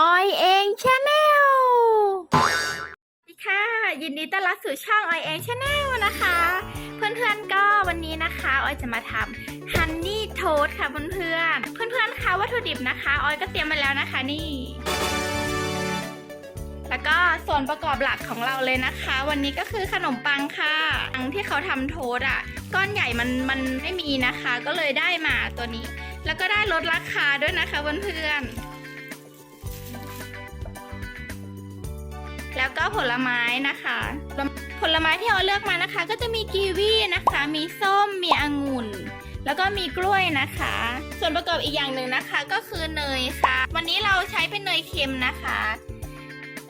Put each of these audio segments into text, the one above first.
ออยเองชาแนลสวัสดีค่ะ ยินดีต้อนรับสู่ช่องออยเองชาแนลนะคะ เพื่อนๆก็วันนี้นะคะออยจะมาทำฮันนี่โทสค่ะเพื่อนๆ เพื่อนๆคะวัตถุดิบนะคะออยก็เตรียมมาแล้วนะคะนี่ แล้วก็ส่วนประกอบหลักของเราเลยนะคะ วันนี้ก็คือขนมปังค่ะปังที่เขาทำโทสอะ ก้อนใหญ่มันมันไม่มีนะคะ ก็เลยได้มาตัวนี้ แล้วก็ได้ลดราคาด้วยนะคะเพื่อนๆ ก็ผลไม้นะคะผลไม้ที่เราเลือกมานะคะ ก็จะมีกีวีนะคะ มีส้ม มีองุ่น แล้วก็มีกล้วยนะคะ ส่วนประกอบอีกอย่างหนึ่งนะคะก็คือเนยค่ะ วันนี้เราใช้เป็นเนยเค็มนะคะ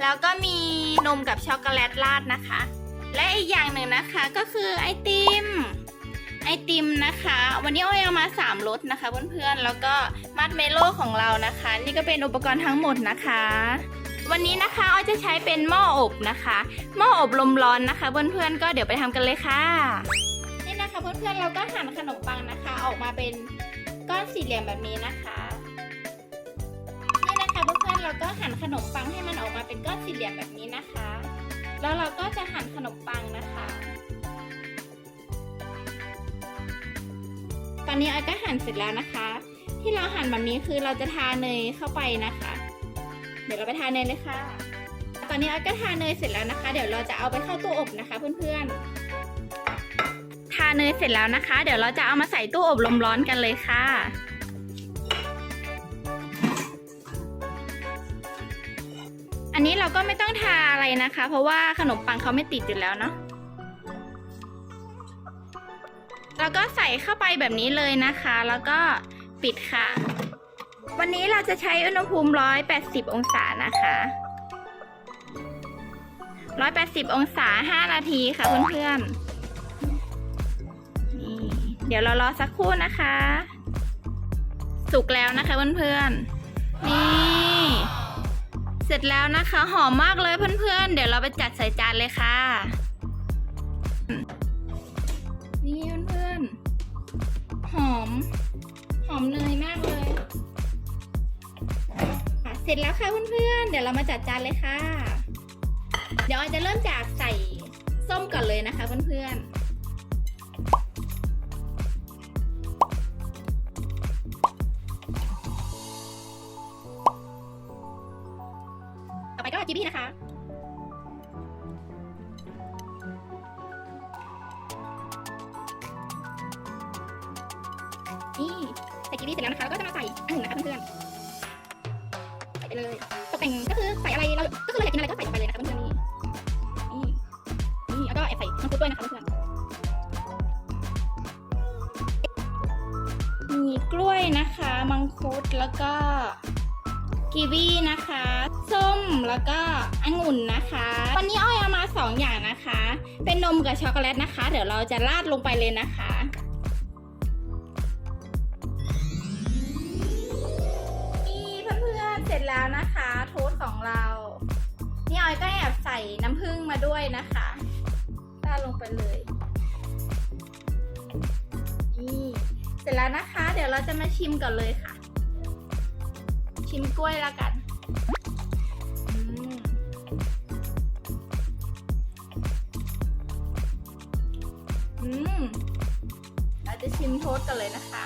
แล้วก็มีนมกับช็อกโกแลตราดนะคะ และอีกอย่างหนึ่งนะคะก็คือไอติม ไอติมนะคะ วันนี้อ้อยเอามา3รสนะคะเพื่อนๆ แล้วก็มัดเมโล่ของเรานะคะ นี่ก็เป็นอุปกรณ์ทั้งหมดนะคะ วันนี้นะคะอ้อยจะใช้เป็นหม้ออบนะคะ หม้ออบลมร้อนนะคะเพื่อนๆก็เดี๋ยวไปทำกันเลยค่ะ นี่นะคะเพื่อนๆเราก็หั่นขนมปังนะคะ ออกมาเป็นก้อนสี่เหลี่ยมแบบนี้นะคะนี่นะคะเพื่อนๆเราก็หั่นขนมปังให้มันออกมาเป็นก้อนสี่เหลี่ยมแบบนี้นะคะ แล้วเราก็จะหั่นขนมปังนะคะตอนนี้ออยก็หั่นเสร็จแล้วนะคะ ที่เราหั่นแบบนี้คือเราจะทาเนยเข้าไปนะคะ เดี๋ยวเราไปทาเนยเลยค่ะ ตอนนี้ออยก็ทาเนยเสร็จแล้วนะคะ เดี๋ยวเราจะเอาไปเข้าตู้อบนะคะเพื่อนๆ ทาเนยเสร็จแล้วนะคะ เดี๋ยวเราจะเอามาใส่ตู้อบลมร้อนกันเลยค่ะอันนี้เราก็ไม่ต้องทาอะไรนะคะ เพราะว่าขนมปังเขาไม่ติดอยู่แล้วเนาะแล้วก็ใส่เข้าไปแบบนี้เลยนะคะ แล้วก็ปิดค่ะ วันนี้เราจะใช้อุณหภูมิ 180 องศานะคะ 180 องศา 5 นาทีค่ะเพื่อนๆนี่เดี๋ยวเรารอสักครู่นะคะ สุกแล้วนะคะเพื่อนๆ นี่ เสร็จแล้วนะคะ หอมมากเลยเพื่อนๆ เดี๋ยวเราไปจัดใส่จานเลยค่ะ นี่เพื่อนๆ หอม หอมเนยมากเลย เสร็จแล้วค่ะเพื่อนๆ เดี๋ยวเรามาจัดจานเลยค่ะ เดี๋ยวออยจะเริ่มจากใส่ส้มก่อนเลยนะคะเพื่อนๆต่อไปก็จีบี้นะคะ นี่ใส่กีวีเสร็จแล้วนะคะแล้วก็จะมาใส่องุ่นนะคะเพื่อนๆ เลยตกแต่งก็คือใส่อะไรเราก็คือเราอยากกินอะไรก็ใส่ลงไปเลยนะคะเพื่อนๆนี่นี่นี่แล้วก็แอบใส่มังคุดด้วยนะคะเพื่อนๆมีกล้วยนะคะ มังคุดแล้วก็กีวีนะคะ ส้มแล้วก็องุ่นนะคะ วันนี้อ้อยเอามาสองอย่างนะคะ เป็นนมกับช็อกโกแลตนะคะ เดี๋ยวเราจะราดลงไปเลยนะคะ แล้วนะคะโทสต์ของเรา นี่ออยก็แอบใส่น้ำผึ้งมาด้วยนะคะราดลงไปเลยนี่เสร็จแล้วนะคะ เดี๋ยวเราจะมาชิมก่อนเลยค่ะ ชิมกล้วยแล้วกันอืมอืมเราจะชิมโทสต์กันเลยนะคะ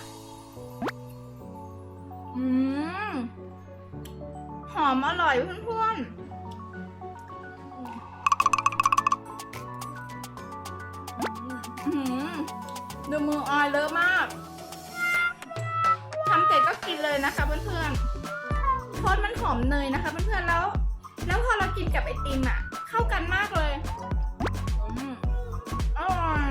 อมอร่อยเพื่อนๆดูมือออยเลอะมากทำเสร็จก็กินเลยนะคะเพื่อนๆโทษมันหอมเนยนะคะเพื่อนๆแล้ว แล้วพอเรากินกับไอติมอะ เข้ากันมากเลยอืมอร่อย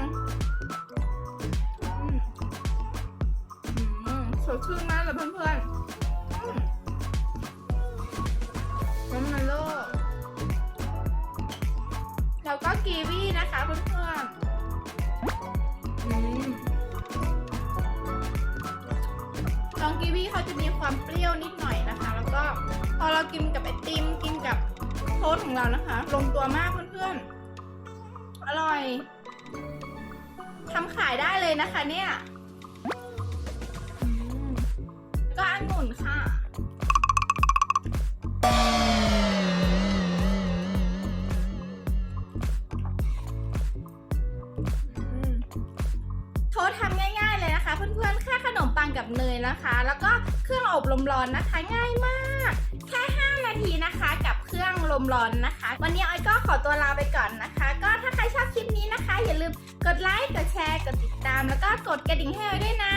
สดชื่นมากเลยเพื่อนๆ กีวีนะคะเพื่อนๆน้องกีวีเขาจะมีความเปรี้ยวนิดหน่อยนะคะ แล้วก็พอเรากินกับไอติมกินกับโทสของเรานะคะ ลงตัวมากเพื่อนๆ อร่อย ทำขายได้เลยนะคะเนี่ยอืมก็องุ่นค่ะ ขาทำง่าย ๆเลยนะคะ เพื่อนๆ แค่ขนมปังกับเนยนะคะ แล้วก็เครื่องอบลมร้อนนะคะ ง่ายมาก แค่ 5 นาทีนะคะ กับเครื่องลมร้อนนะคะ วันนี้ออยก็ขอตัวลาไปก่อนนะคะ ก็ถ้าใครชอบคลิปนี้นะคะ อย่าลืมกดไลค์ กดแชร์ กดติดตาม แล้วก็กดกระดิ่งให้ออยด้วยนะ